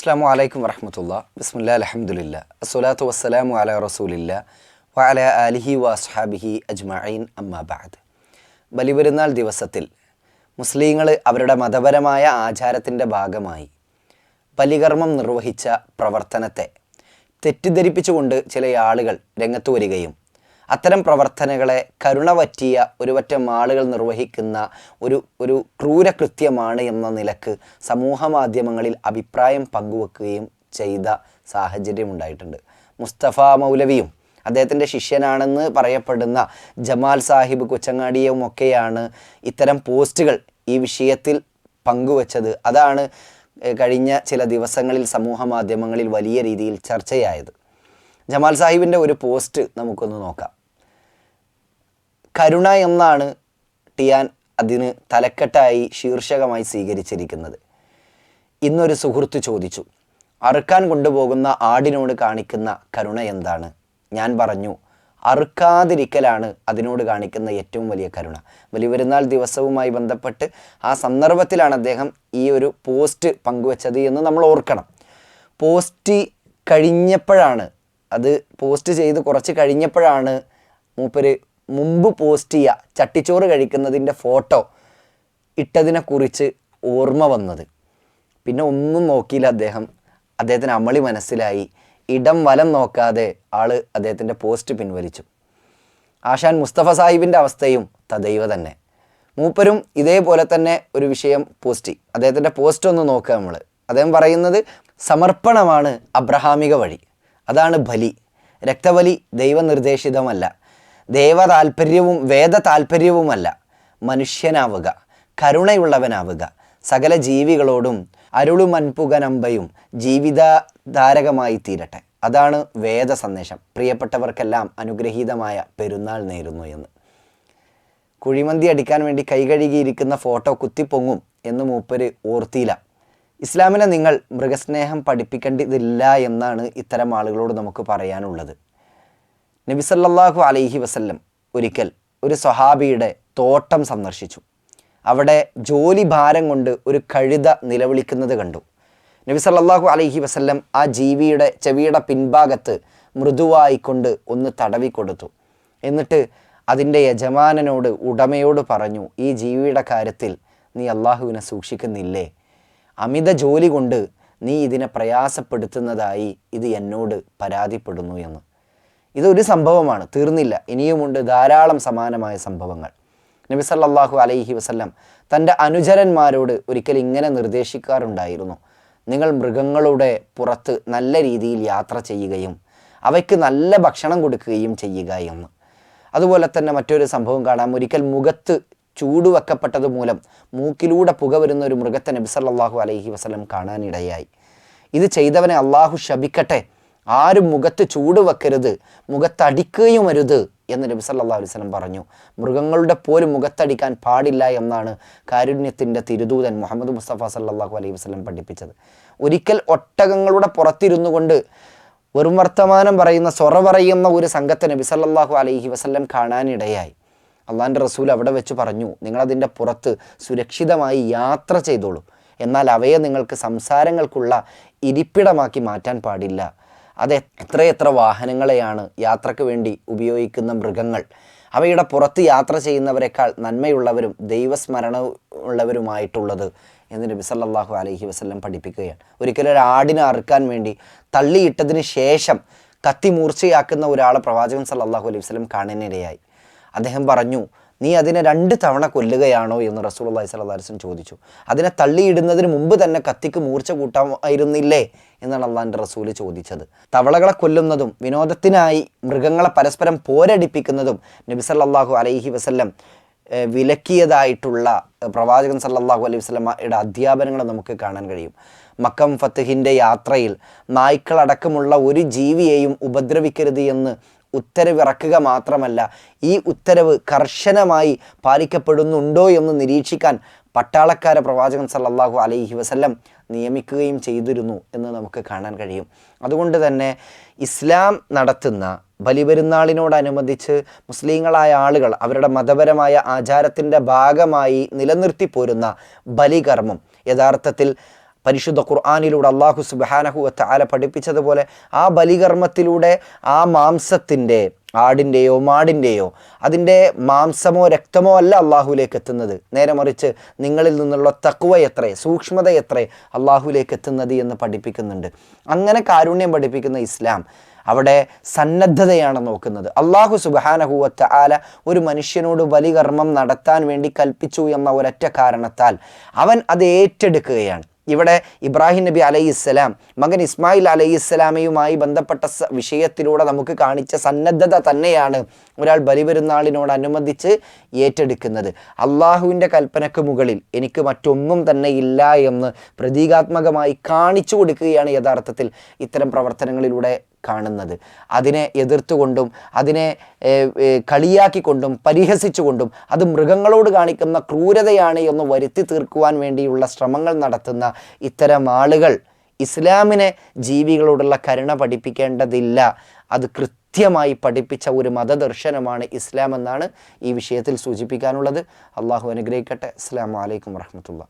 അസ്സാം വലൈക്കും വറഹമത്തുള്ള. ബിസ്മില്ല അലഹമുല്ല അസ്സലാത്തു വസ്സലാമു അല റസൂലില്ല. വഅല അലിഹി വസ്ഹാബിഹി അജ്മഈൻ അമ്മാബാദ് ബലിപെരുന്നാൾ ദിവസത്തിൽ മുസ്ലിങ്ങൾ അവരുടെ മതപരമായ ആചാരത്തിന്റെ ഭാഗമായി ബലികർമ്മം നിർവഹിച്ച പ്രവർത്തനത്തെ തെറ്റിദ്ധരിപ്പിച്ചുകൊണ്ട് ചില ആളുകൾ രംഗത്ത് വരികയും അത്തരം പ്രവർത്തനങ്ങളെ കരുണ പറ്റിയ ഒരു പറ്റം ആളുകൾ നിർവഹിക്കുന്ന ഒരു ഒരു ക്രൂരകൃത്യമാണ് എന്ന നിലയ്ക്ക് സമൂഹ മാധ്യമങ്ങളിൽ അഭിപ്രായം പങ്കുവെക്കുകയും ചെയ്ത സാഹചര്യം ഉണ്ടായിട്ടുണ്ട്. മുസ്തഫ മൗലവിയും അദ്ദേഹത്തിന്റെ ശിഷ്യനാണെന്ന് പറയപ്പെടുന്ന ജമാൽ സാഹിബ് കൊച്ചങ്ങാടിയും ഒക്കെയാണ് ഇത്തരം പോസ്റ്റുകൾ ഈ വിഷയത്തിൽ പങ്കുവച്ചത്. അതാണ് കഴിഞ്ഞ ചില ദിവസങ്ങളിൽ സമൂഹ മാധ്യമങ്ങളിൽ വലിയ രീതിയിൽ ചർച്ചയായത്. ജമാൽ സാഹിബിന്റെ ഒരു പോസ്റ്റ് നമുക്കൊന്ന് നോക്കാം. കരുണ എന്നാണ് ടിയാൻ അതിന് തലക്കെട്ടായി ശീർഷകമായി സ്വീകരിച്ചിരിക്കുന്നത്. ഇന്നൊരു സുഹൃത്ത് ചോദിച്ചു അറുക്കാൻ കൊണ്ടുപോകുന്ന ആടിനോട് കാണിക്കുന്ന കരുണ എന്താണ്? ഞാൻ പറഞ്ഞു അറുക്കാതിരിക്കലാണ് അതിനോട് കാണിക്കുന്ന ഏറ്റവും വലിയ കരുണ. ബലിപെരുന്നാൾ ദിവസവുമായി ബന്ധപ്പെട്ട് ആ സന്ദർഭത്തിലാണ് അദ്ദേഹം ഈ ഒരു പോസ്റ്റ് പങ്കുവച്ചത് എന്ന് നമ്മൾ ഓർക്കണം. പോസ്റ്റ് കഴിഞ്ഞപ്പോഴാണ് അത് പോസ്റ്റ് ചെയ്ത് കുറച്ച് കഴിഞ്ഞപ്പോഴാണ് മൂപ്പര് മുമ്പ് പോസ്റ്റ് ചെയ്യുക ചട്ടിച്ചോറ് കഴിക്കുന്നതിന്റെ ഫോട്ടോ ഇട്ടതിനെക്കുറിച്ച് ഓർമ്മ വന്നത്. പിന്നെ ഒന്നും നോക്കിയില്ല അദ്ദേഹം. അദ്ദേഹത്തിന് അമളി മനസ്സിലായി. ഇടം വലം നോക്കാതെ ആൾ അദ്ദേഹത്തിന്റെ പോസ്റ്റ് പിൻവലിച്ചു. ആശാൻ മുസ്തഫ സാഹിബിന്റെ അവസ്ഥയും തദൈവ തന്നെ. മൂപ്പരും ഇതേപോലെ തന്നെ ഒരു വിഷയം പോസ്റ്റ് അദ്ദേഹത്തിന്റെ പോസ്റ്റ് ഒന്ന് നോക്കുക നമ്മൾ അദ്ദേഹം പറയുന്നത് സമർപ്പണമാണ് അബ്രഹാമിക വഴി. അതാണ് ബലി. രക്തബലി ദൈവനിർദ്ദേശിതമല്ല. ദേവ താല്പര്യവും വേദ താല്പര്യവുമല്ല മനുഷ്യനാവുക കരുണയുള്ളവനാവുക. സകല ജീവികളോടും അരുളുമൻപുകനമ്പയും ജീവിതധാരകമായി തീരട്ടെ. അതാണ് വേദ സന്ദേശം പ്രിയപ്പെട്ടവർക്കെല്ലാം അനുഗ്രഹീതമായ പെരുന്നാൾ നേരുന്നു എന്ന്. കുഴിമന്തി അടിക്കാൻ വേണ്ടി കൈകഴുകിയിരിക്കുന്ന ഫോട്ടോ കുത്തിപ്പൊങ്ങും എന്ന് മൂപ്പര് ഓർത്തിയില്ല. ഇസ്ലാമിനെ നിങ്ങൾ മൃഗസ്നേഹം പഠിപ്പിക്കേണ്ടതില്ല എന്നാണ് ഇത്തരം ആളുകളോട് നമുക്ക് പറയാനുള്ളത്. നബി സല്ലല്ലാഹു അലൈഹി വസല്ലം ഒരിക്കൽ ഒരു സ്വഹാബിയുടെ തോട്ടം സന്ദർശിച്ചു. അവിടെ ജോലി ഭാരം കൊണ്ട് ഒരു കഴുത നിലവിളിക്കുന്നത് കണ്ടു. നബിസല്ലാഹു അലൈഹി വസല്ലം ആ ജീവിയുടെ ചെവിയുടെ പിൻഭാഗത്ത് മൃദുവായിക്കൊണ്ട് ഒന്ന് തടവി കൊടുത്തു. എന്നിട്ട് അതിന്റെ യജമാനനോട് ഉടമയോട് പറഞ്ഞു ഈ ജീവിയുടെ കാര്യത്തിൽ നീ അള്ളാഹുവിനെ സൂക്ഷിക്കുന്നില്ലേ? അമിത ജോലി കൊണ്ട് നീ ഇതിനെ പ്രയാസപ്പെടുത്തുന്നതായി ഇത് എന്നോട് പരാതിപ്പെടുന്നു എന്ന്. ഇതൊരു സംഭവമാണ് തീർന്നില്ല. ഇനിയുമുണ്ട് ധാരാളം സമാനമായ സംഭവങ്ങൾ. നബി സല്ലല്ലാഹു അലൈഹി വസല്ലം തന്റെ അനുചരന്മാരോട് ഒരിക്കൽ ഇങ്ങനെ നിർദ്ദേശിക്കാറുണ്ടായിരുന്നു. നിങ്ങൾ മൃഗങ്ങളുടെ പുറത്ത് നല്ല രീതിയിൽ യാത്ര ചെയ്യുകയും അവയ്ക്ക് നല്ല ഭക്ഷണം കൊടുക്കുകയും ചെയ്യുക എന്ന്. അതുപോലെ തന്നെ മറ്റൊരു സംഭവം കാണാം. ഒരിക്കൽ മുഖത്ത് ചൂടുവെക്കപ്പെട്ടത് മൂലം മൂക്കിലൂടെ പുക വരുന്ന ഒരു മൃഗത്തെ നബി സല്ലല്ലാഹു അലൈഹി വസല്ലം കാണാനിടയായി. ഇത് ചെയ്തവനെ അള്ളാഹു ശപിക്കട്ടെ ആരും മുഖത്ത് ചൂട് വെക്കരുത് മുഖത്തടിക്കുകയും അരുത് എന്ന് നബി സല്ലാ അലൈഹി വസല്ലം പറഞ്ഞു. മൃഗങ്ങളുടെ പോലും മുഖത്തടിക്കാൻ പാടില്ല എന്നാണ് കാരുണ്യത്തിന്റെ തിരുദൂതൻ മുഹമ്മദ് മുസ്തഫ സല്ലാഹു അലൈഹി വസ്ലം പഠിപ്പിച്ചത്. ഒരിക്കൽ ഒട്ടകങ്ങളുടെ പുറത്തിരുന്നു കൊണ്ട് വെറും വർത്തമാനം പറയുന്ന സൊറ പറയുന്ന ഒരു സംഘത്തെ നബി സല്ലാഹു അലൈഹി വസ്ലം കാണാനിടയായി. അള്ളാഹിന്റെ റസൂൽ അവിടെ വെച്ച് പറഞ്ഞു നിങ്ങളതിന്റെ പുറത്ത് സുരക്ഷിതമായി യാത്ര ചെയ്തോളൂ. എന്നാൽ അവയെ നിങ്ങൾക്ക് സംസാരങ്ങൾക്കുള്ള ഇരിപ്പിടമാക്കി മാറ്റാൻ പാടില്ല. അത് എത്രയെത്ര വാഹനങ്ങളെയാണ് യാത്രയ്ക്ക് വേണ്ടി ഉപയോഗിക്കുന്ന മൃഗങ്ങൾ. അവയുടെ പുറത്ത് യാത്ര ചെയ്യുന്നവരെക്കാൾ നന്മയുള്ളവരും ദൈവസ്മരണ ഉള്ളവരുമായിട്ടുള്ളത് എന്ന് നബി സല്ലല്ലാഹു അലൈഹി വസല്ലം പഠിപ്പിക്കുകയാണ്. ഒരിക്കലും ഒരു ആടിനെ അറുക്കാൻ വേണ്ടി തള്ളിയിട്ടതിന് ശേഷം കത്തി മൂർച്ചയാക്കുന്ന ഒരാളെ പ്രവാചകൻ സല്ലല്ലാഹു അലൈഹി വസല്ലം കാണാനിടയായി അദ്ദേഹം പറഞ്ഞു നീ അതിനെ രണ്ട് തവണ കൊല്ലുകയാണോ എന്ന് റസൂൽ അള്ളഹി സ്വലാസ്ലം ചോദിച്ചു. അതിനെ തള്ളിയിടുന്നതിന് മുമ്പ് തന്നെ കത്തിക്ക് മൂർച്ച കൂട്ടാമായിരുന്നില്ലേ എന്നാണ് അള്ളാഹിന്റെ റസൂൽ ചോദിച്ചത്. തവളകളെ കൊല്ലുന്നതും വിനോദത്തിനായി മൃഗങ്ങളെ പരസ്പരം പോരടിപ്പിക്കുന്നതും നബി സല്ലാഹു അലൈഹി വസല്ലം വിലക്കിയതായിട്ടുള്ള പ്രവാചകൻ സല്ലാഹു അലൈഹി വസല്ലമയുടെ അധ്യാപനങ്ങൾ നമുക്ക് കാണാൻ കഴിയും. മക്കം ഫത്തഹിന്റെ യാത്രയിൽ നായ്ക്കളടക്കമുള്ള ഒരു ജീവിയെയും ഉപദ്രവിക്കരുത് എന്ന് ഉത്തരവിറക്കുക മാത്രമല്ല ഈ ഉത്തരവ് കർശനമായി പാലിക്കപ്പെടുന്നുണ്ടോ എന്ന് നിരീക്ഷിക്കാൻ പട്ടാളക്കാര പ്രവാചകൻ സല്ലാഹു അലൈഹി വസല്ലം നിയമിക്കുകയും ചെയ്തിരുന്നു എന്ന് നമുക്ക് കാണാൻ കഴിയും. അതുകൊണ്ട് തന്നെ ഇസ്ലാം നടത്തുന്ന ബലിപെരുന്നാളിനോടനുബന്ധിച്ച് മുസ്ലിങ്ങളായ ആളുകൾ അവരുടെ മതപരമായ ആചാരത്തിന്റെ ഭാഗമായി നിലനിർത്തി പോരുന്ന ബലികർമ്മം യഥാർത്ഥത്തിൽ പരിശുദ്ധ ഖുർആാനിലൂടെ അള്ളാഹു സുബാനഹുവത്ത് ആല പഠിപ്പിച്ചതുപോലെ ആ ബലികർമ്മത്തിലൂടെ ആ മാംസത്തിന്റെ ആടിന്റെയോ മാടിന്റെയോ അതിന്റെ മാംസമോ രക്തമോ അല്ല അള്ളാഹുലേക്ക് എത്തുന്നത്. നേരെ മറിച്ച് നിങ്ങളിൽ നിന്നുള്ള തക്കുവ എത്രേ സൂക്ഷ്മത എത്രേ അള്ളാഹുലേക്ക് എത്തുന്നത് എന്ന് പഠിപ്പിക്കുന്നുണ്ട്. അങ്ങനെ കാരുണ്യം പഠിപ്പിക്കുന്ന ഇസ്ലാം അവിടെ സന്നദ്ധതയാണ് നോക്കുന്നത്. അള്ളാഹു സുബാനഹുവത്ത ആല ഒരു മനുഷ്യനോട് ബലികർമ്മം നടത്താൻ വേണ്ടി കൽപ്പിച്ചു എന്ന ഒരൊറ്റ കാരണത്താൽ അവൻ അത് ഏറ്റെടുക്കുകയാണ്. ഇവിടെ ഇബ്രാഹിം നബി അലൈഹി ഇസ്ലാം മകൻ ഇസ്മായിൽ അലൈഹി ഇസ്ലാമയുമായി ബന്ധപ്പെട്ട വിഷയത്തിലൂടെ നമുക്ക് കാണിച്ച സന്നദ്ധത തന്നെയാണ് ഒരാൾ ബലിപെരുന്നാളിനോടനുബന്ധിച്ച് ഏറ്റെടുക്കുന്നത്. അള്ളാഹുവിന്റെ കൽപ്പനക്ക് മുകളിൽ എനിക്ക് മറ്റൊന്നും തന്നെ ഇല്ല എന്ന് പ്രതീകാത്മകമായി കാണിച്ചു കൊടുക്കുകയാണ് യഥാർത്ഥത്തിൽ ഇത്തരം പ്രവർത്തനങ്ങളിലൂടെ കാണുന്നത്. അതിനെ എതിർത്തുകൊണ്ടും അതിനെ കളിയാക്കിക്കൊണ്ടും പരിഹസിച്ചുകൊണ്ടും അത് മൃഗങ്ങളോട് കാണിക്കുന്ന ക്രൂരതയാണ് എന്ന് വരുത്തി തീർക്കുവാൻ വേണ്ടിയുള്ള ശ്രമങ്ങൾ നടത്തുന്ന ഇത്തരം ആളുകൾ ഇസ്ലാമിനെ ജീവികളോടുള്ള കരുണ പഠിപ്പിക്കേണ്ടതില്ല. അത് കൃത്യമായി പഠിപ്പിച്ച ഒരു മതദർശനമാണ് ഇസ്ലാം എന്നാണ് ഈ വിഷയത്തിൽ സൂചിപ്പിക്കാനുള്ളത്. അള്ളാഹു അനുഗ്രഹിക്കട്ടെ. അസ്സാം വലൈക്കും വർഹമത്തുള്ള